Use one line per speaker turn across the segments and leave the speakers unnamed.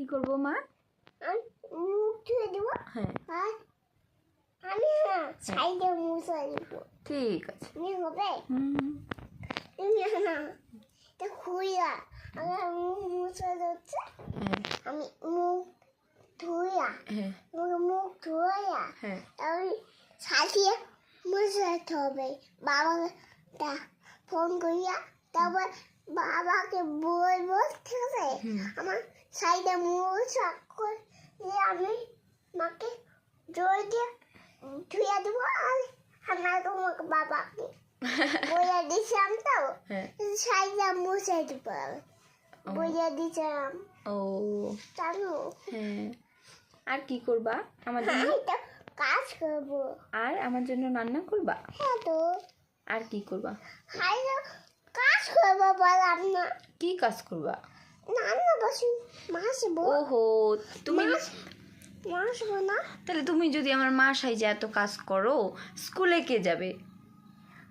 কি করব মা?
আমি মুখ ধুয়ে
হ্যাঁ।
আমি সাইডে মুছে দেবো।
ঠিক আছে।
তুমি হবে?
হুম।
তুমি খুইয়া আমার মুখ মুছে
হ্যাঁ।
আমি মুখ ধুইয়া
হ্যাঁ।
মুখ মুখ ধুইয়া
হ্যাঁ।
আমি সাথিয়ে মুছে হবে। বাবাটা ফোন করিয়া তারপর বাবাকে বলব ঠিক আছে? আমার সাইডে মুছে করে আমি মাকে জোর দিয়ে ধুয়ে দেবো আর আমার তোমাকে বাবাকে বলে দিয়েছিলাম তো
হ্যাঁ।
সাইডে মুছে দেবো বলে দিয়েছিলাম
ও।
জানো?
হ্যাঁ। আর কি করবা? আমার জন্য?
কাজ করব।
আর আমার জন্য রান্না করবা?
হ্যাঁ তো।
আর কি করবা?
কাজ করব বললাম না
কি কাজ করবা?
না না বসুন। মাসবো
ওহো তুমি
মাস মাসবো না
তাহলে তুমি যদি আমার মা সাইজে এত কাজ করো স্কুলে কে যাবে?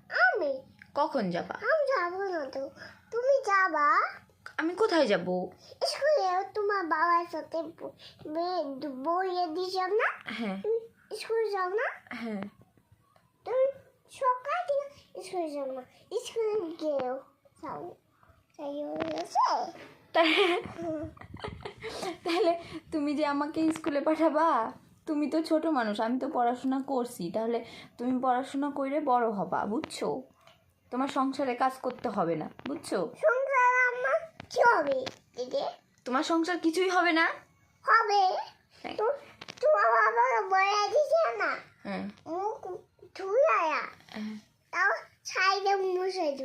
আমি।
কখন যাবা?
আমি যাব না তো। তুমি যাবা?
আমি কোথায় যাব?
স্কুলে তোমার বাবার সাথে বইয়ে দিয়েছিলাম না?
হ্যাঁ।
স্কুলে যাও না?
হ্যাঁ।
তুমি সকাল থেকে স্কুলে যাও না। স্কুলে গেও যাও। তাই-
তাহলে তুমি যে আমাকে স্কুলে পাঠাবা তুমি তো ছোট মানুষ আমি তো পড়াশোনা করছি। তাহলে তুমি পড়াশোনা করে বড় হবা বুঝছ? তোমার সংসারে কাজ করতে হবে না বুঝছ?
সংসার আমার কি হবে? দিদি
তোমার সংসার কিছুই হবে না?
হবে।
হ্যাঁ।
তোমার বাবা বলে দিছে না
হ্যাঁ।
মুখ ধুয়া
হ্যাঁ,
তাও সাইডে মুছে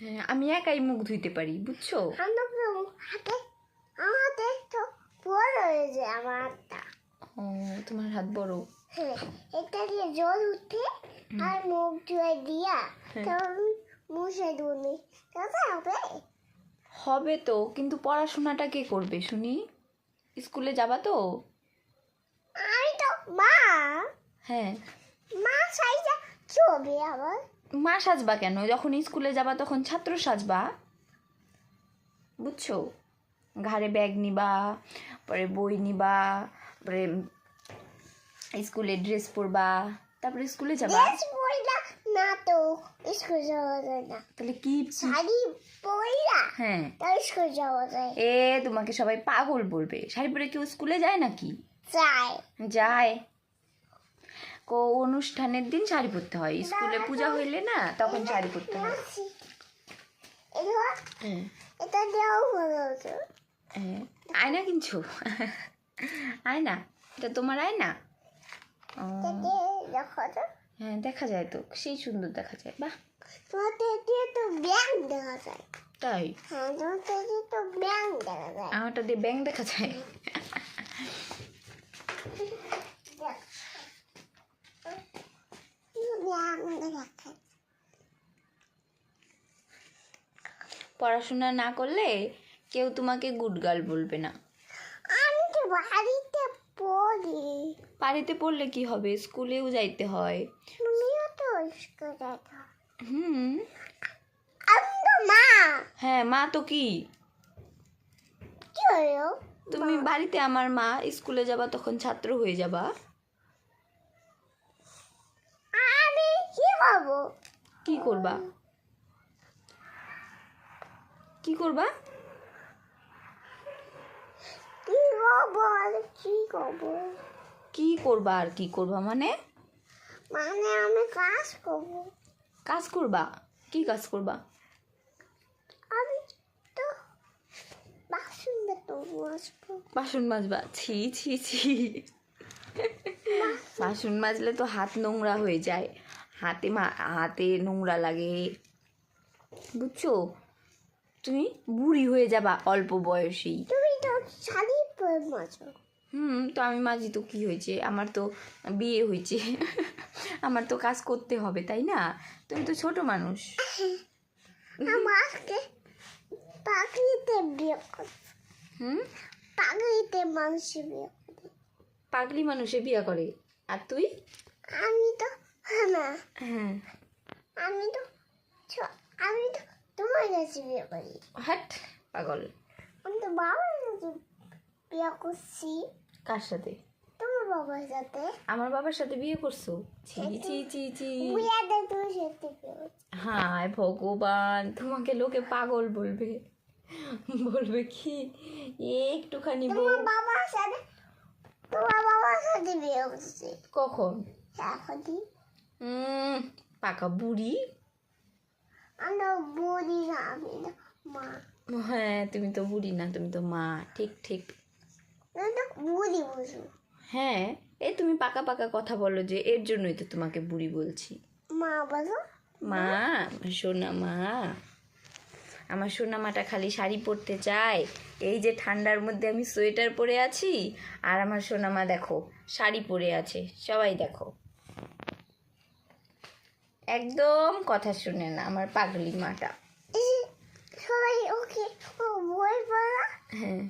হ্যাঁ আমি একাই মুখ ধুইতে পারি বুঝছ?
হাতে আমার হাতে তো আমার
ও, তোমার হাত বড়।
হ্যাঁ। এটা দিয়ে জল উঠে আর মুখ ধুয়ে দিয়া। তখন মুছে দিবনে তাতে হবে
হবে তো, কিন্তু পড়াশোনাটা কে করবে শুনি? স্কুলে যাবা তো?
আমি তো মা
হ্যাঁ।
মা সাইডে কি হবে আবার
মা সাজবা কেন? যখন স্কুলে যাবা তখন ছাত্র সাজবা? বুঝছ? ঘাড়ে ব্যাগ নিবা পরে বই নিবা পরে স্কুলে ড্রেস পরবা তারপরে স্কুলে যাবা।
না তো স্কুল যাওয়া যায় না।
তাহলে কি
শাড়ি পরিলা?
হ্যাঁ।
তাও স্কুল যাওয়া যায়।
এ তোমাকে সবাই পাগল বলবে। শাড়ি পরে কেউ স্কুলে যায় নাকি?
যায়।
যায়। কো অনুষ্ঠানের দিন শাড়ি পরতে হয়? স্কুলে পূজা হইলে না তখন শাড়ি পরতে হয়।
এটা
হ্যাঁ।
এটা দেওয়াও ভালো হতো।
হ্যাঁ আয়না কিনছো? আয়না? এটা তোমার আয়না? হ্যাঁ দেখা যায় তো। সেই সুন্দর দেখা যায়। বাহ। তাই? আমারটা দিয়ে। ব্যাং দেখা যায়। পড়াশোনা না করলে কেউ তোমাকে গুড গার্ল বলবে না।
আমি তো বাড়িতে পড়ি।
বাড়িতে পড়লে কি হবে? স্কুলেও যাইতে হয়।
তুমিও তো স্কুল যাচ্ছ
হুম।
আমি তো মা।
হ্যাঁ মা তো কি?
কি হলো?
তুমি বাড়িতে আমার মা স্কুলে যাবা তখন ছাত্র হয়ে যাবা।
আমি কি করব?
কি করবা? কি করবা
কি করব আর কি করব?
কি করবা আর কি করবা? মানে?
মানে আমি কাজ করব।
কাজ করবা? কি কাজ করবা?
আমি তো বাসন বসবো
বাসন মাজবা? ছি ছি ছি। বাসন মাজলে তো হাত নোংরা হয়ে যায়। হাতে হাতে নোংরা লাগে। বুঝছ? তুমি বুড়ি হয়ে যাবা অল্প বয়সেই।
তুমি তো শাড়ি মাছো
হুম তো আমি মাঝি তো কি হয়েছে? আমার তো বিয়ে হয়েছে। আমার তো কাজ করতে হবে তাই না? তুমি তো ছোট মানুষ।
আমাকে পাগড়িতে বিয়ে করে
হুম?
পাগড়িতে মানুষ বিয়ে করে।
পাগলি মানুষে বিয়ে করে। আর তুই?
আমি তো না।
হ্যাঁ।
আমি তো ছ- আমি তো তোমার কাছে বিয়ে করি।
হাট পাগল।
আমি তো বাবার কাছে বিয়ে করছি।
কার সাথে?
তোমার বাবার সাথে।
আমার বাবার সাথে বিয়ে করছ? ছি ছি ছি ছি। হায় ভগবান তোমাকে লোকে পাগল বলবে। বলবে কি? একটুখানি
তোমার বাবার সাথে তোমার বাবার সাথে বিয়ে করছি।
কখন?
এখনই।
হুম পাকা বুড়ি?
আমরা বলি না আমি না মা।
হ্যাঁ তুমি তো বুড়ি না তুমি তো মা। ঠিক ঠিক।
বুড়ি বুঝু
হ্যাঁ এই তুমি পাকা পাকা কথা বলো যে এর জন্যই তো তোমাকে বুড়ি বলছি।
মা বলো।
মা সোনা মা আমার সোনা মাটা খালি শাড়ি পরতে চায়। এই যে ঠান্ডার মধ্যে আমি সোয়েটার পরে আছি আর আমার সোনা মা দেখো শাড়ি পরে আছে সবাই দেখো। একদম কথা শুনে না আমার পাগলি মাটা।
সবাই ওকে ও বই পড়া
হ্যাঁ।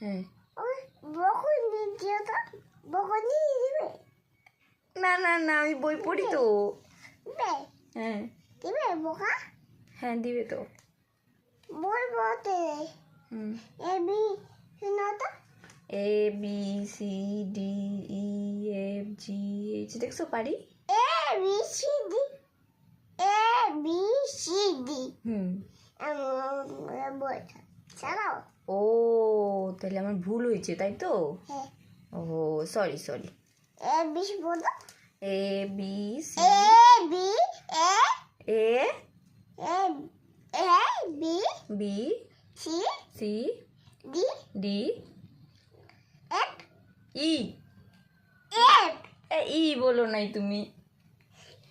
হ্যাঁ।
বকুন দিও তো বকুন দিবে
না না না আমি বই পড়ি তো। হ্যাঁ।
দিবে বোকা
হ্যাঁ দিবে তো।
পড়তে
হুম।
এ বি শুনো তো
A B C D E F G H দেখছ পারি?
A B C D. A B C D
হুম
বই চালাও
ও তাহলে আমার ভুল হয়েছে তাই তো? ও সরি সরি
এ বি বলো।
A B C.
A B A.
A
A B
B
C
C
D.
D.
F
E.
F
A E বলো নাই তুমি।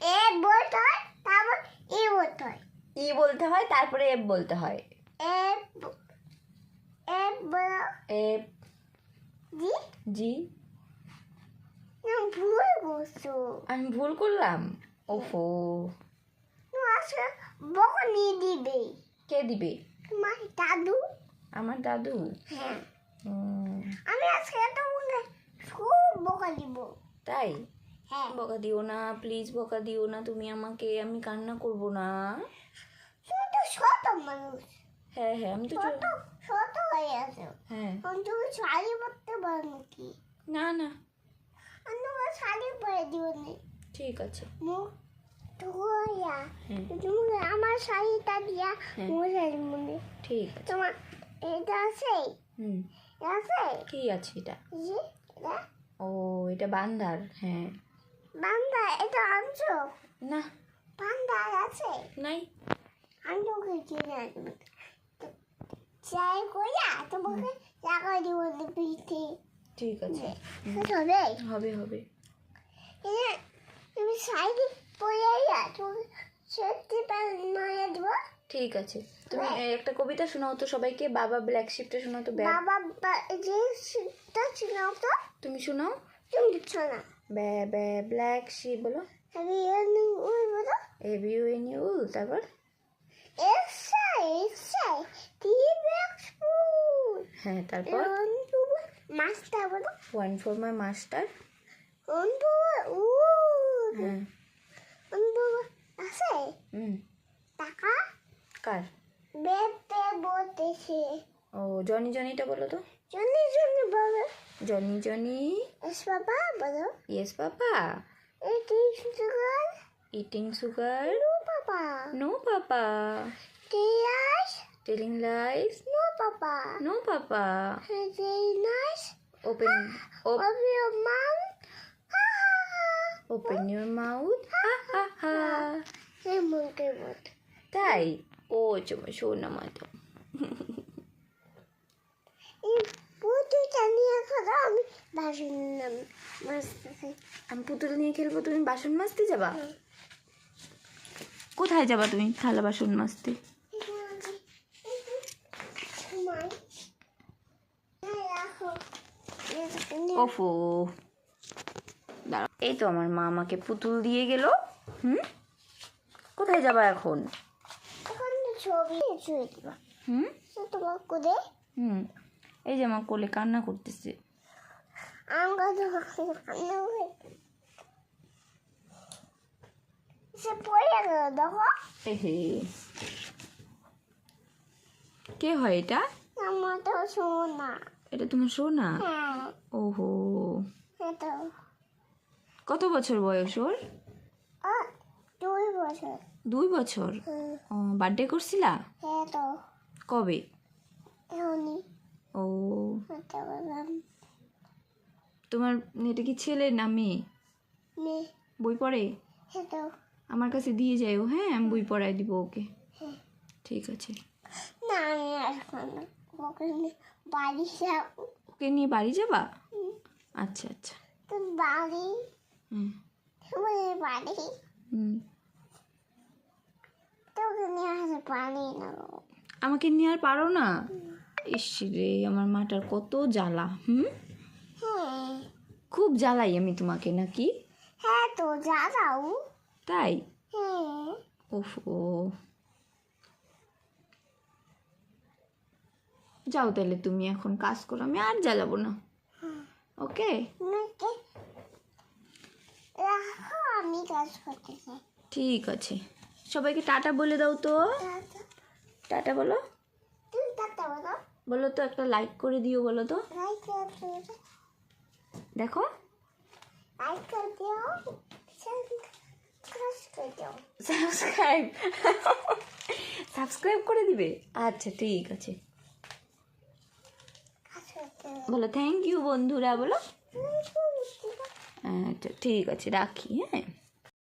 এ বলতে হয় তারপর ই বলতে হয়।
ই বলতে হয় তারপরে এফ বলতে হয়।
এফ এফ জি
জি
তুমি ভুল বলছো
আমি ভুল করলাম? ওফো।
দিবে।
কে দিবে?
তোমার দাদু।
আমার দাদু?
হ্যাঁ। আমি আজকে তোমাকে খুব বকা দিব।
তাই?
হ্যাঁ।
বকা দিও না প্লিজ বকা দিও না। তুমি আমাকে আমি কান্না করব না।
তুমি তো মানুষ।
হ্যাঁ হ্যাঁ আমি তো
ছোট হয়ে আছো।
হ্যাঁ।
তুমি শাড়ি পরতে পারো নাকি?
না না।
আমি তোমার শাড়ি পরে দিব
ঠিক আছে।
মুখ ধোয়া। তুমি আমার শাড়িটা দিয়া
হ্যাঁ।
মনে
ঠিক আছে।
তোমার এটা আছে?
হুম।
আছে?
কি আছে এটা?
এটা।
ও এটা বান্দার হ্যাঁ।
বান্দা এটা আনছো?
না।
বান্দা আছে?
নাই।
আমি তোকে কিনে আনব চাই কইয়া তোমাকে টাকা দিব পিঠে
ঠিক আছে।
হবে
হবে। হবে
তুমি পরে আইয়া তোমাকে সত্যি মায়া দিব
ঠিক আছে। তুমি একটা কবিতা শোনাও তো সবাইকে। বাবা ব্ল্যাক শিপটা শোনাও তো
বাবা যে শীতটা ছিল তো
তুমি শোনাও?
তুমি দিচ্ছ না
ব্যা ব্যা ব্ল্যাক শিপ বলো
আমি এমনি ওই বলো?
এ বিউ এন ইউ তারপর? হ্যাঁ তারপর?
মাস্টার বলো।
One for my master.
উ
হ্যাঁ।
আছে?
হুম।
টাকা?
কার?
বেপে বলতেছে।
ও জনি জনিটা বলো তো।
জনি জনি বলো।
Johnny Johnny.
এস বাবা বলো।
ইয়েস
এটি sugar
eating sugar
no papa
no papa
টিয়াস
telling lies
no papa
no papa
Very nice.
Open
Of your mom. Ha ha ha.
Open your mouth হা হা হা
এই মনকে
তাই ও চমা শোনা মাতো
পুতুটা নিয়ে খাওয়া আমি বাসন
আমি পুতুল নিয়ে খেলব তুমি বাসন মাজতে যাবা কোথায় যাবা তুমি থালা বাসন মাজতে? ওফো। এই তো আমার মা আমাকে পুতুল দিয়ে গেল। হুম? কোথায় যাবা এখন? হুম? এই যে আমার কোলে কান্না করতেছে।
আমরা সে পড়ে গেল দেখো
কে হয় এটা?
আমার তো শোনা
এটা তোমার সোনা?
হ্যাঁ।
ওহো। কত বছর বয়স ওর?
দুই বছর।
দুই বছর? ও বার্থডে করছিলা?
হ্যাঁ তো।
কবে? ও। তোমার এটা কি ছেলে না মেয়ে। বই পড়ে?
হ্যাঁ তো।
আমার কাছে দিয়ে যাইও হ্যাঁ? আমি বই পড়াই দিব ওকে।
হ্যাঁ।
ঠিক আছে।
না আমি এখন বাড়ি যাব।
ওকে নিয়ে বাড়ি যাবা? আচ্ছা আচ্ছা।
বাড়ি?
হুম।
বাড়ি?
হুম।
পারি না
আমাকে নিয়ে আর পারো না? ইস রে আমার মাটার কত জ্বালা হুম?
হ্যাঁ।
খুব জ্বালাই আমি তোমাকে নাকি?
হ্যাঁ তো যাও
তাই?
হ্যাঁ।
ওফো। যাও তাহলে তুমি এখন কাজ করো আমি আর জ্বালাবো না। ওকে?
আমি কাজ করতে
ঠিক আছে। সবাইকে টাটা বলে দাও তো।
টাটা।
বলো।
বলো।
বলো তো একটা লাইক করে দিও বলো তো। দেখো।
লাইক করে দিও। সাবস্ক্রাইব
সাবস্ক্রাইব করে দিবে? আচ্ছা ঠিক আছে। বলো থ্যাংক ইউ বন্ধুরা বলো। আচ্ছা ঠিক আছে রাখি হ্যাঁ।